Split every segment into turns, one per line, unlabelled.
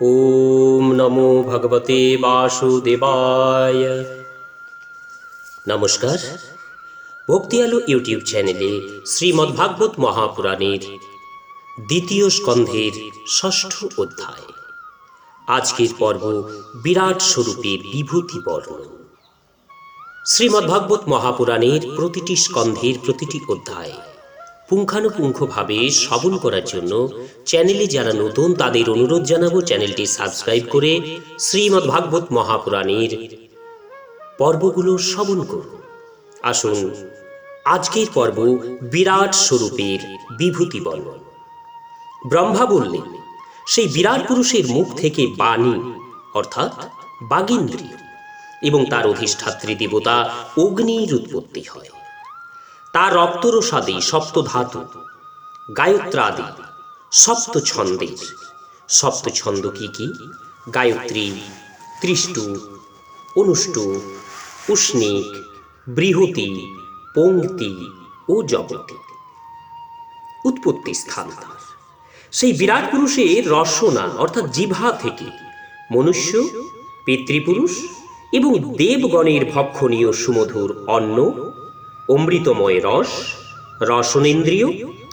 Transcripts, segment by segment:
ওম নমো ভগবতে বাসুদেবায় নমস্কার ভক্তি আলো ইউটিউব চ্যানেলে শ্রীমদ্ ভাগবত মহাপুরাণের দ্বিতীয় স্কন্ধের ষষ্ঠ অধ্যায় আজকের পর্ব বিরাট স্বরূপের বিভূতি বর্ণন শ্রীমদ্ভাগবত মহাপুরাণের প্রতিটি স্কন্ধের প্রতিটি অধ্যায় পুঙ্খানুপুঙ্খভাবে শ্রবণ করার জন্য চ্যানেলে যারা নতুন তাদের অনুরোধ জানাব চ্যানেলটি সাবস্ক্রাইব করে শ্রীমদ্ভাগবত মহাপুরাণের পর্বগুলো শ্রবণ করুন। আসুন, আজকের পর্ব বিরাট স্বরূপের বিভূতি বর্ণন ব্রহ্মা বললেন, সেই বিরাট পুরুষের মুখ থেকে বাণী, অর্থাৎ বাগিন্দ্রিয়, এবং তার অধিষ্ঠাত্রী দেবতা অগ্নির উৎপত্তি হয়। তার রক্তরসাদি সপ্ত ধাতু গায়ত্রাদি সপ্ত ছন্দের সপ্ত ছন্দ কি কি? গায়ত্রী ত্রিষ্টু অনুষ্টু, উষ্ণিক, বৃহতি, পঙ্ক্তি ও জগতি। উৎপত্তি স্থান। সেই বিরাট পুরুষের রসনা, অর্থাৎ জিভা থেকে মনুষ্য, পিতৃপুরুষ এবং দেবগণের ভক্ষণীয় সুমধুর অন্ন অমৃতময় রস, রসনেন্দ্রিয়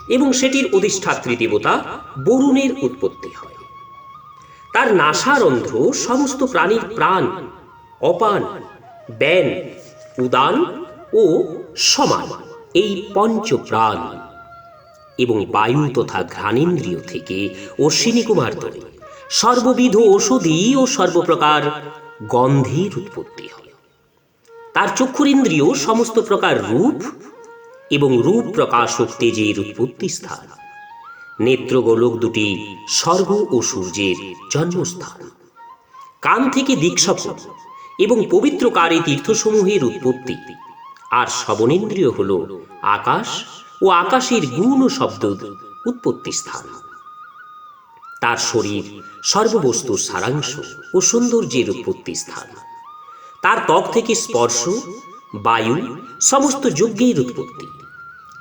এবং সেটির অধিষ্ঠাত্রী দেবতা বরুণের উৎপত্তি হয়। তার নাসারন্ধ্র সমস্ত প্রাণীর প্রাণ, অপান, ব্যান, উদান ও সমান এই পঞ্চ প্রাণ এবং বায়ু তথা ঘ্রাণেন্দ্রিয় থেকে অশ্বিনী কুমার তলে সর্ববিধ ঔষধি ও সর্বপ্রকার গন্ধের উৎপত্তি হয়। তার চক্ষুরেন্দ্রিয় সমস্ত প্রকার রূপ এবং রূপ প্রকাশক তেজের উৎপত্তি স্থান। নেত্রগোলক দুটি স্বর্গ ও সূর্যের জন্মস্থান। কান থেকে দীক্ষক এবং পবিত্র পবিত্রকারী তীর্থসমূহের উৎপত্তি। আর শ্রবণেন্দ্রিয় হল আকাশ ও আকাশের গুণ ও শব্দ উৎপত্তি স্থান। তার শরীর সর্ববস্তুর সারাংশ ও সৌন্দর্যের উৎপত্তি স্থান। তার ত্বক থেকে স্পর্শ, বায়ু, সমস্ত যজ্ঞের উৎপত্তি।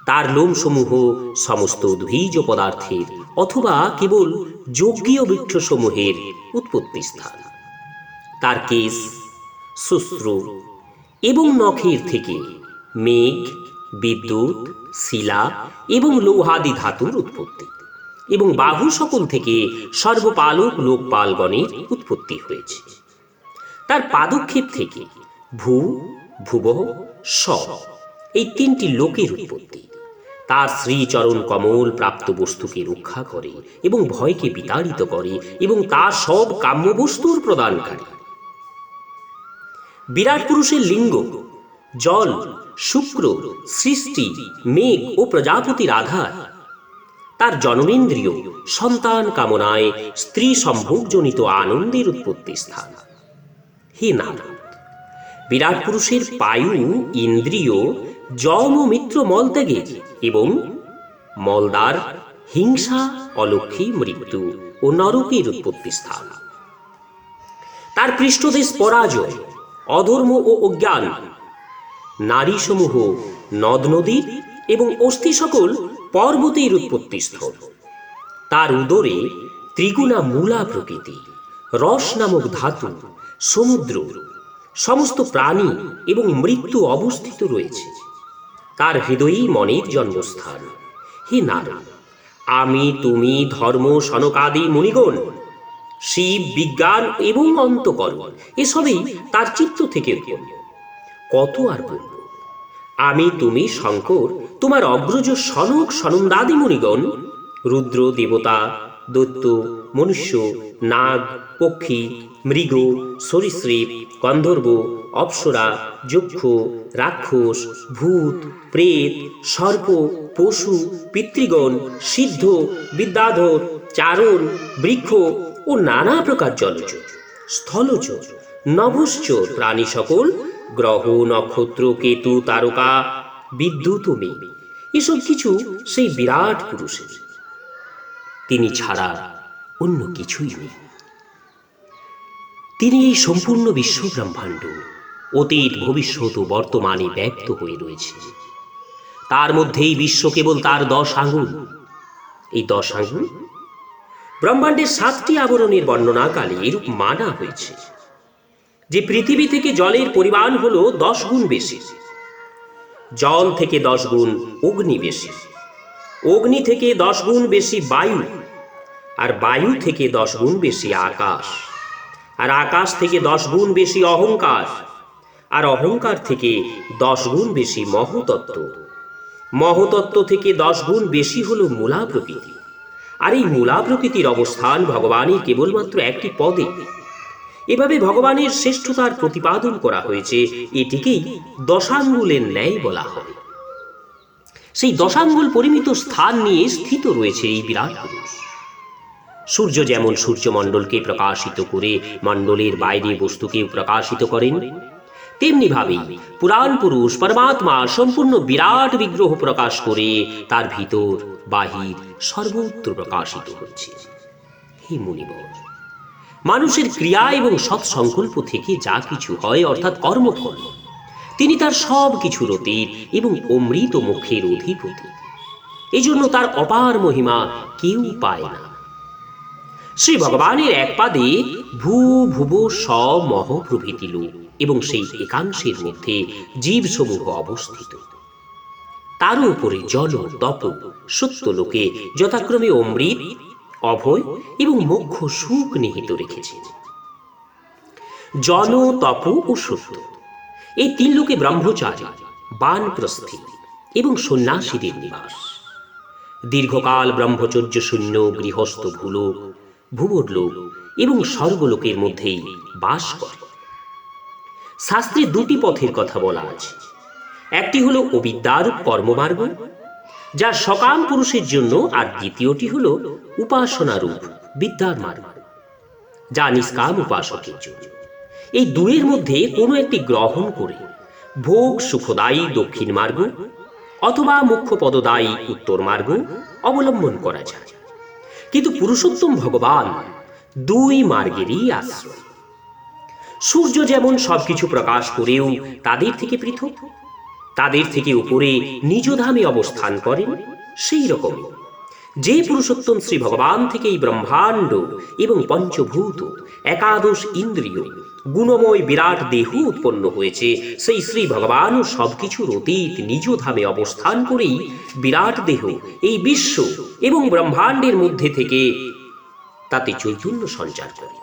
তার লোমসমূহ সমস্ত উদ্ভিজ পদার্থের অথবা কেবল যজ্ঞীয় বৃক্ষসমূহের উৎপত্তি স্থান। তার কেশ, শুশ্রু এবং নখের থেকে মেঘ, বিদ্যুৎ, শিলা এবং লৌহাদি ধাতুর উৎপত্তি এবং বাহু সকল থেকে সর্বপালক লোকপালগণের উৎপত্তি হয়েছে। তার পাদক্ষেপ থেকে ভূ, ভুবহ, স এই তিনটি লোকের উৎপত্তি। তার শ্রীচরণ কমল প্রাপ্ত বস্তুকে রক্ষা করে এবং ভয়কে বিতাড়িত করে এবং তার সব কাম্য বস্তুর প্রদানকারী। বিরাট পুরুষের লিঙ্গ, জল, শুক্র, সৃষ্টি, মেঘ ও প্রজাপতির আধার। তার জননেন্দ্রিয় সন্তান কামনায় স্ত্রী সম্ভোগজনিত আনন্দের উৎপত্তি স্থান। নারদ, বিরাট পুরুষের পায়ু, ইন্দ্রিয়, যম মিত্র মলত্যাগের এবং মলদার হিংসা অলক্ষী মৃত্যু ও নরকের উৎপত্তি স্থান। তার পৃষ্ঠদেশ পরাজয়, অধর্ম ও অজ্ঞান, নারীসমূহ নদ নদীর এবং অস্থি সকল পর্বতের উৎপত্তি স্থল। তার উদরে ত্রিগুণা মূলা প্রকৃতি, রস নামক ধাতু সমুদ্র, সমস্ত প্রাণী এবং মৃত্যু অবস্থিত রয়েছে। তার হৃদয়ই মনের জন্মস্থান। হে নারদ, আমি, তুমি, ধর্ম, সনকাদি, মুনিগণ, শিব, বিজ্ঞান এবং অন্তকরণ, এসবই তার চিত্ত থেকে কত আর বলব? আমি, তুমি, শঙ্কর, তোমার অগ্রজ সনক সনন্দাদি মুনিগণ, রুদ্র, দেবতা, দৈত্য, মনুষ্য, নাগ পক্ষী, মৃগ, সরীসৃপ, গন্ধর্ব, অপ্সরা, যক্ষ, রাক্ষস, ভূত, প্রেত, সর্প, পশু, পিতৃগণ, সিদ্ধ, বিদ্যাধর, চারণ, বৃক্ষ ও নানা প্রকার জলজ। স্থলজ নভশ্চর প্রাণী সকল, গ্রহ, নক্ষত্র, কেতু, তারকা, বিদ্যুৎ ও মেঘ, এসব কিছু সেই বিরাট পুরুষের। তিনি ছাড়া অন্য কিছুই নেই। তিনি এই সম্পূর্ণ বিশ্ব ব্রহ্মাণ্ড অতীত, ভবিষ্যৎ ও বর্তমানে ব্যক্ত হয়ে রয়েছে। তার মধ্যেই বিশ্ব কেবল তার দশ আঙুল। এই দশ আঙুল ব্রহ্মাণ্ডের সাতটি আবরণের বর্ণনাকালে এরূপ মানা হয়েছে, যে পৃথিবী থেকে জলের পরিমাণ হলো দশ গুণ বেশি, জল থেকে দশ গুণ অগ্নি বেশি, অগ্নি থেকে দশ গুণ বেশি বায়ু, আর বায়ু থেকে দশ গুণ বেশি আকাশ। আর আকাশ থেকে দশ গুণ বেশি অহংকার। আর অহংকার থেকে দশ গুণ বেশি মহতত্ত্ব। মহতত্ত্ব থেকে দশ গুণ বেশি হল মূলা প্রকৃতি। আর এই মূলা প্রকৃতির অবস্থান ভগবানের কেবলমাত্র একটি পদে। এভাবে ভগবানের শ্রেষ্ঠতার প্রতিপাদন করা হয়েছে, এটিকেই দশাঙ্গুলের ন্যায় বলা হয়। সেই দশাঙ্গুল পরিমিত স্থান নিয়ে স্থিত রয়েছে এই বিরাট পুরুষ। সূর্য যেমন সূর্যমণ্ডলকে প্রকাশিত করে মণ্ডলের বাইরে বস্তুকেও প্রকাশিত করেন, তেমনি ভাবেই পুরাণ পুরুষ পরমাত্মা সম্পূর্ণ বিরাট বিগ্রহ প্রকাশ করে তার ভিতর বাহির সর্বত্র প্রকাশিত হচ্ছে। হে মুনিবর, মানুষের ক্রিয়া এবং সৎ সংকল্প থেকে যা কিছু হয় অর্থাৎ কর্মফল, তিনি তার সব কিছুর অতীত এবং অমৃত মুখের অধিপতি। এজন্য তার অপার মহিমা কেউ পায় না। শ্রী ভগবানের এক পাদে ভূ ভুব স মহ প্রভৃতি লোক এবং সেই একাংশের মধ্যে জীবসমূহ অবস্থিত। তার উপরে জল তপ সত্য লোকে যথাক্রমে অমৃত, অভয় এবং মোক্ষ সুখ নিহিত রেখেছেন জন, তপ ও সত্য, এই তিন লোকে ব্রহ্মচারী, বানপ্রস্থি এবং সন্ন্যাসীদের নিবাস। দীর্ঘকাল ব্রহ্মচর্য শূন্য গৃহস্থ ভূলোক ভূবরলোক এবং স্বর্গলোকের মধ্যেই বাস করে। শাস্ত্রে দুটি পথের কথা বলা আছে। একটি হলো অবিদ্যার কর্মমার্গ যা সকাম পুরুষের জন্য, আর দ্বিতীয়টি হলো উপাসনারূপ বিদ্যার মার্গ, যা নিষ্কাম উপাসকের জন্য। এই দুয়ের মধ্যে কোনো একটি গ্রহণ করে ভোগ সুখদায়ী দক্ষিণ মার্গ অথবা মুখ্য পদদায়ী উত্তর মার্গ অবলম্বন করা যায়। কিন্তু পুরুষোত্তম ভগবান দুই মার্গেরই আশ্রয়। সূর্য যেমন সবকিছু প্রকাশ করেও তাদের থেকে পৃথক, তাদের থেকে উপরে নিজ ধামে অবস্থান করেন সেই রকম। যে পুরুষোত্তম শ্রী ভগবান থেকেই ব্রহ্মাণ্ড এবং পঞ্চভূত, একাদশ ইন্দ্রিয় গুণময় বিরাট দেহ উৎপন্ন হয়েছে। সেই শ্রী ভগবানও সবকিছুর অতীত নিজ ধামে অবস্থান করেই বিরাট দেহ এই বিশ্ব এবং ব্রহ্মাণ্ডের মধ্যে থেকে তাতে চৈতন্য সঞ্চার করে।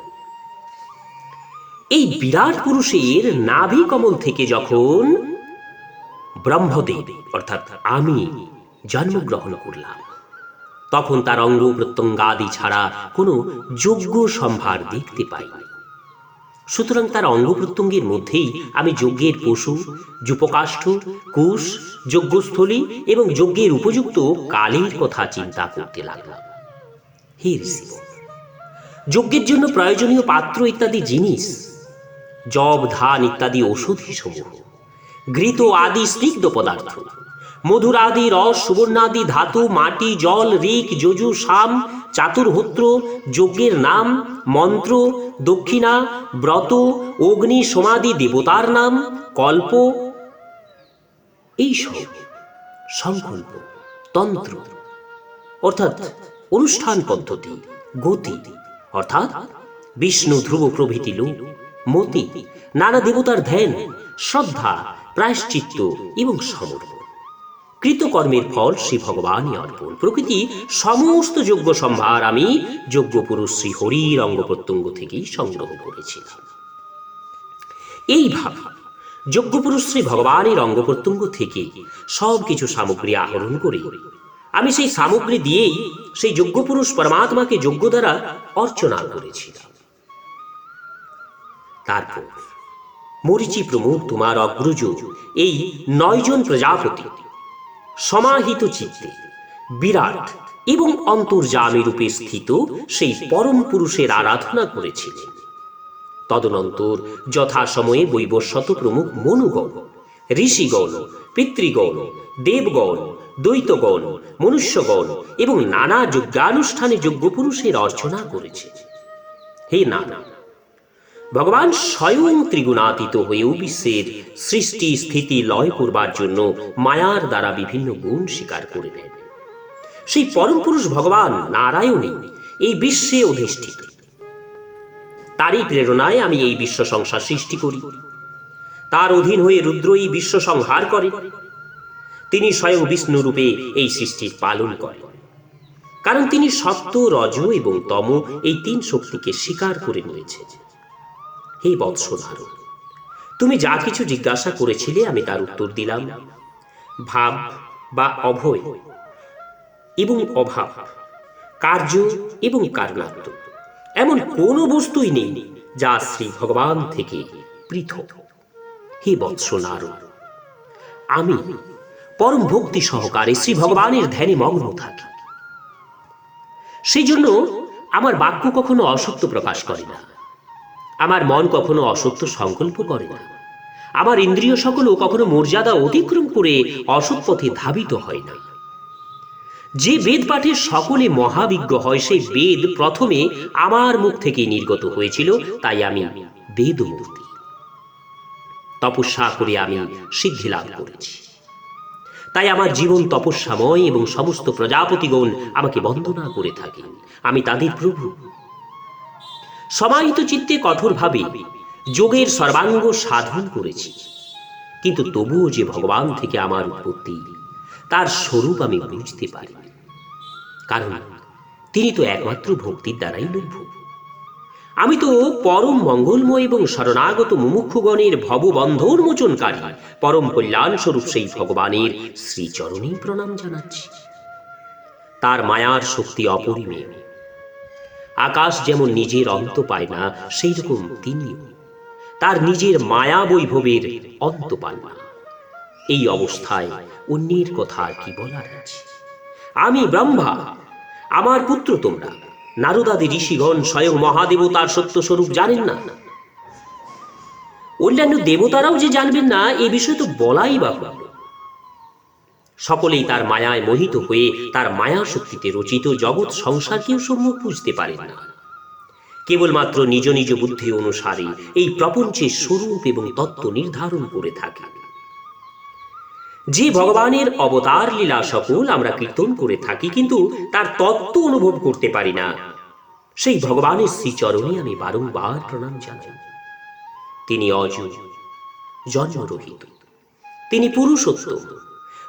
এই বিরাট পুরুষের নাভি কমল থেকে যখন ব্রহ্মদেব, অর্থাৎ আমি, জন্মগ্রহণ করলাম, তখন তার অঙ্গ প্রত্যঙ্গাদি ছাড়া কোনো যোগ্য সম্ভার দেখতে পাই সুতরাং তার অঙ্গ প্রত্যঙ্গের মধ্যেই আমি যজ্ঞের পশু, যুপকাষ্ঠ, কুশ, যজ্ঞস্থলী এবং যজ্ঞের উপযুক্ত কালের কথা চিন্তা করতে লাগলাম। হে ঋষি যজ্ঞের জন্য প্রয়োজনীয় পাত্র ইত্যাদি জিনিস, জব, ধান ইত্যাদি ঔষধি সমূহ ঘৃত আদি স্নিগ্ধ পদার্থ, মধুর আদি রস, সুবর্ণাদি ধাতু, মাটি, জল ঋক যজু, শাম চাতুর্হোত্র যজ্ঞের নাম, মন্ত্র, দক্ষিণা, ব্রত, অগ্নি, সমাধি, দেবতার নাম, কল্প, এইসব সংকল্প, তন্ত্র, অর্থাৎ অনুষ্ঠান পদ্ধতি, গতি, অর্থাৎ বিষ্ণু, ধ্রুব প্রভৃতি লোক, মতি, নানা দেবতার ধ্যান, শ্রদ্ধা, প্রায়শ্চিত্ত এবং সমর্পণ। কৃতকর্মের ফল শ্রী ভগবানই অর্পণ। প্রকৃতি সমস্ত যোগ্য সম্ভার আমি যোগ্য পুরুষ শ্রী হরির অঙ্গ প্রত্যঙ্গ থেকেই সংগ্রহ করেছিলাম। এইভাবে পুরুষ শ্রী ভগবানের অঙ্গ প্রত্যঙ্গ থেকে সব কিছু সামগ্রী আহরণ করে আমি সেই সামগ্রী দিয়েই সেই যোগ্য পুরুষ পরমাত্মাকে যোগ্য দ্বারা অর্চনা করেছিলাম। তারপর মরিচি প্রমুখ তোমার অগ্রজ এই নয়জন প্রজাপতি সমাহিত চিত্তে। বিরাট এবং অন্তর্যামী রূপে স্থিত সেই পরম পুরুষের আরাধনা করেছিলেন। তদনন্তর যথাসময়ে বৈবস্বত প্রমুখ মনুগণ, ঋষিগণ, পিতৃগণ, দেবগণ, দ্বৈতগণ, মনুষ্যগণ এবং নানা যজ্ঞানুষ্ঠানে যজ্ঞ পুরুষের অর্চনা করেছে। হে নানা ভগবান স্বয়ং ত্রিগুণাতীত হয়েও বিশ্বের সৃষ্টি স্থিতি লয় করবার জন্য মায়ার দ্বারা বিভিন্ন গুণ স্বীকার করে নেন সেই পরম পুরুষ ভগবান নারায়ণী এই বিশ্বে অধিষ্ঠিত। তারই প্রেরণায় আমি এই বিশ্ব সংসার সৃষ্টি করি। তার অধীন হয়ে রুদ্র এই বিশ্ব সংহার করে। তিনি স্বয়ং বিষ্ণু রূপে এই সৃষ্টির পালন করেন কারণ তিনি সত্য রজ এবং তম এই তিন শক্তিকে স্বীকার করে নিয়েছে হে বৎস নারদ তুমি যা কিছু জিজ্ঞাসা করেছিলে আমি তার উত্তর দিলাম। ভাব বা অভয় এবং অভাব, কার্য এবং কারণাত্ম, এমন কোনো বস্তুই নেই যা শ্রী ভগবান থেকে পৃথক। হে বৎস আমি পরম ভক্তি সহকারে শ্রী ভগবানের ধ্যানে মগ্ন থাকি। সেই জন্য আমার বাক্য কখনো অসত্য প্রকাশ করে না। আমার মন কখনো অসত্য সংকল্প করে না। আমার ইন্দ্রিয় সকলও কখনো মর্যাদা অতিক্রম করে অসৎ পথে ধাবিত হয় না। যে বেদ পাঠে সকলে মহাবিজ্ঞ হয়, সেই বেদ প্রথমে আমার মুখ থেকে নির্গত হয়েছিল, তাই আমি বেদমূর্তি। তপস্যা করে আমি সিদ্ধি লাভ করেছি। তাই আমার জীবন তপস্যাময় এবং সমস্ত প্রজাপতিগণ আমাকে বন্দনা করে থাকেন। আমি তাদের প্রভু। সমাহিত চিত্তে কঠোরভাবে যোগের সর্বাঙ্গ সাধন করেছি। কিন্তু তবুও যে ভগবান থেকে আমার উৎপত্তি, তার স্বরূপ আমি বুঝতে পারি। কারণ তিনি তো একমাত্র ভক্তির দ্বারাই লভ্য। আমি তো পরম মঙ্গলময় এবং শরণাগত মুমুক্ষুগণের ভববন্ধর মোচনকারী পরম কল্যাণ স্বরূপ সেই ভগবানের শ্রীচরণেই প্রণাম জানাচ্ছি। তার মায়ার শক্তি অপরিমেয়। আকাশ যেমন নিজের অন্ত পায় না সেই রকম তিনিও। তার নিজের মায়া বৈভবের অন্ত পান না। এই অবস্থায় অন্যের কথা আর কি বলার আছে? আমি ব্রহ্মা, আমার পুত্র তোমরা। নারদাদি ঋষিগণ স্বয়ং মহাদেবতার সত্য স্বরূপ জানেন না। অন্যান্য দেবতারাও যে জানবেন না, এ বিষয়ে তো বলাই বা। সকলেই তার মায়ায় মোহিত হয়ে তার মায়া শক্তিতে রচিত জগৎ সংসারকেও সম্মুখ বুঝতে পারেন না। কেবলমাত্র নিজ নিজ বুদ্ধি অনুসারে এই প্রপঞ্চের স্বরূপ এবং তত্ত্ব নির্ধারণ করে থাকে। যে ভগবানের অবতার লীলা সকল আমরা কীর্তন করে থাকি কিন্তু তার তত্ত্ব অনুভব করতে পারি না। সেই ভগবানের শ্রীচরণে আমি বারংবার প্রণাম জানাই। তিনি অজ জন্মরহিত। তিনি পুরুষোত্তম।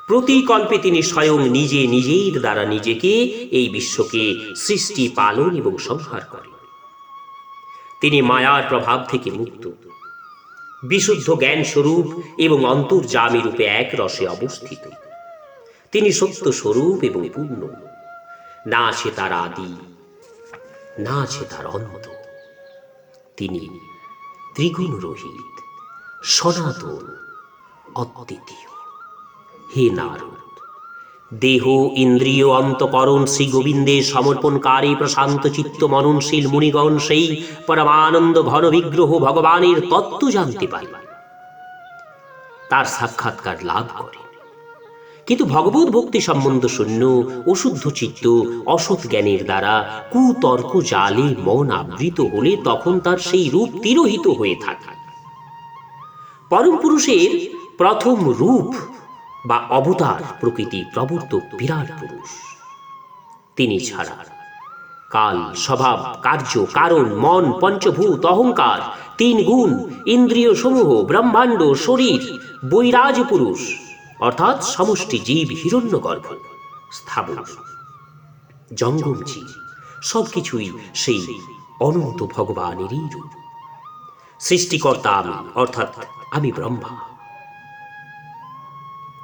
প্রতিকল্পে তিনি স্বয়ং নিজে নিজের দ্বারা নিজেকে এই বিশ্বকে সৃষ্টি, পালন এবং সংহার করেন। তিনি মায়ার প্রভাব থেকে মুক্ত। বিশুদ্ধ জ্ঞান স্বরূপ এবং অন্তর্জামী রূপে এক রসে অবস্থিত। তিনি সত্য স্বরূপ এবং পূর্ণ। না আছে তার আদি, না আছে তার অন্ত তিনি ত্রিগুণ রহিত সনাতন, অদ্বিতীয়। হে নারদ, দেহ, ইন্দ্রিয়, অন্তকরণ শ্রী গোবিন্দে সমর্পণকারী প্রশান্ত চিত্ত মননশীল মুনিগণ সেই পরমানন্দ ঘন বিগ্রহ ভগবানের তত্ত্ব জানতে পারে। তার সাক্ষাৎকার লাভ করে। কিন্তু ভগবত ভক্তি সম্বন্ধ শূন্য, অশুদ্ধ চিত্ত, অসৎ জ্ঞানের দ্বারা কুতর্ক জালে মন আবৃত হলে তখন তার সেই রূপ তিরোহিত হয়ে থাকে। পরম পুরুষের প্রথম রূপ বা অবতার প্রকৃতি প্রবর্তক বিরাট পুরুষ। তিনি ছাড়া কাল, স্বভাব, কার্য, কারণ, মন, পঞ্চভূত, অহংকার, তিন গুণ, ইন্দ্রিয় সমূহ, ব্রহ্মাণ্ড, শরীর, বৈরাজ পুরুষ, অর্থাৎ সমষ্টি জীব হিরণ্যগর্ভ, স্থাবর। জঙ্গম জীব সবকিছুই সেই অনন্ত ভগবানেরই রূপ। সৃষ্টিকর্তা আমি, অর্থাৎ আমি ব্রহ্মা।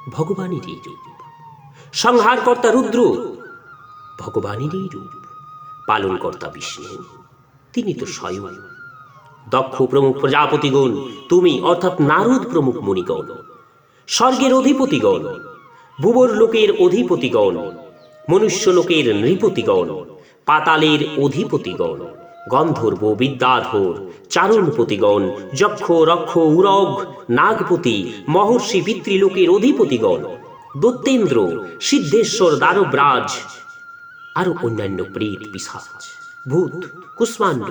ভগবানেরই রূপ। সংহারকর্তা রুদ্র ভগবানেরই রূপ। পালনকর্তা বিষ্ণু, তিনি তো স্বয়ং। দক্ষ প্রমুখ প্রজাপতিগণ, তুমি অর্থাৎ নারদ প্রমুখ মুনিগণ, স্বর্গের অধিপতিগণ, ভুবর লোকের অধিপতিগণ, মনুষ্য লোকের নৃপতিগণ, পাতালের অধিপতিগণ গন্ধর্ব বিদ্যাধর, চারণপতিগণ, যক্ষ, রক্ষ, উরগ, নাগপতি, মহর্ষি পিতৃলোকের অধিপতিগণ, দত্তেন্দ্র, সিদ্ধেশ্বর দানবরাজ আরও অন্যান্য প্রেত পিসাচ, ভূত, কুষ্মাণ্ড,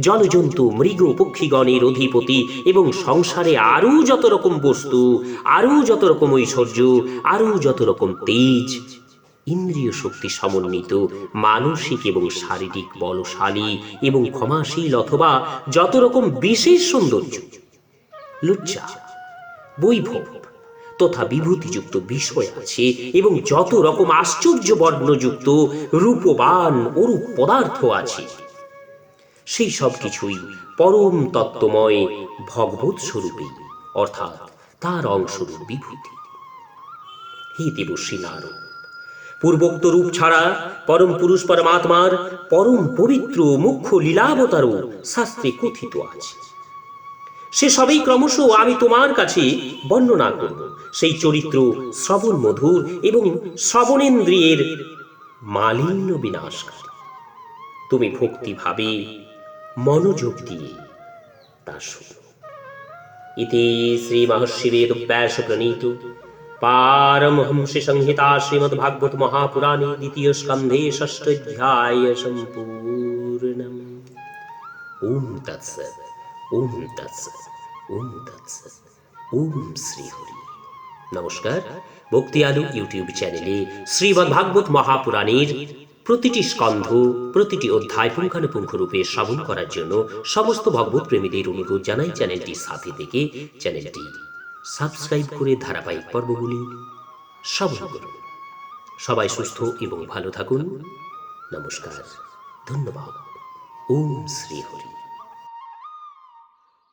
জলজন্তু, মৃগ পক্ষীগণের অধিপতি এবং সংসারে আরও যত রকম বস্তু, আরও যত রকম ঐশ্বর্য, আরও যত রকম তেজ ইন্দ্রিয় শক্তি সমন্বিত, মানসিক এবং শারীরিক বলশালী এবং ক্ষমাশীল অথবা যত রকম বিশেষ সৌন্দর্য। লজ্জা বৈভব তথা বিভূতিযুক্ত বিষয় আছে এবং যত রকম আশ্চর্য বর্ণযুক্ত রূপবান অরূপ পদার্থ আছে। সেই সব কিছুই পরম তত্ত্বময় ভগবত স্বরূপে, অর্থাৎ তার অংশরূপ বিভূতি। হে দেবশ্রী নারদ পূর্বোক্ত রূপ ছাড়া পরম পুরুষ পরমাত্মার পরম পবিত্র মুখ্য লীলাবতারও শাস্ত্রে কথিত আছে। সে সবই ক্রমশ আমি তোমার কাছে বর্ণনা করব। সেই চরিত্র শ্রবণ মধুর এবং শ্রবণেন্দ্রিয়ের মালিন্য বিনাশকারী। তুমি ভক্তিভাবে মনোযোগ দিয়ে তা শুনো। ইতি শ্রী মহর্ষি বেদ ব্যাস প্রণীত। পারমহংসে সংহিতা শ্রীমদ্ভাগবত মহাপুরাণে দ্বিতীয় স্কন্ধে ষষ্ঠাধ্যায় সম্পূর্ণম ওম তৎসৎ ওম তৎসৎ ওম তৎসৎ ওম শ্রী হরি নমস্কার ভক্তি আলু ইউটিউব চ্যানেলে শ্রীমদ্ভাগবত মহাপুরাণের প্রতিটি স্কন্ধ প্রতিটি অধ্যায় পুঙ্খানুপুঙ্খ রূপে শ্রবণ করার জন্য সমস্ত ভগবত প্রেমীদের অনুরোধ জানাই চ্যানেলটির সাথে থেকে চ্যানেলটি সাবস্ক্রাইব করে ধারাবাহিক পর্বগুলি শ্রবণ করুন। সবাই সুস্থ এবং ভালো থাকুন। নমস্কার। ধন্যবাদ। ওম শ্রী হরি।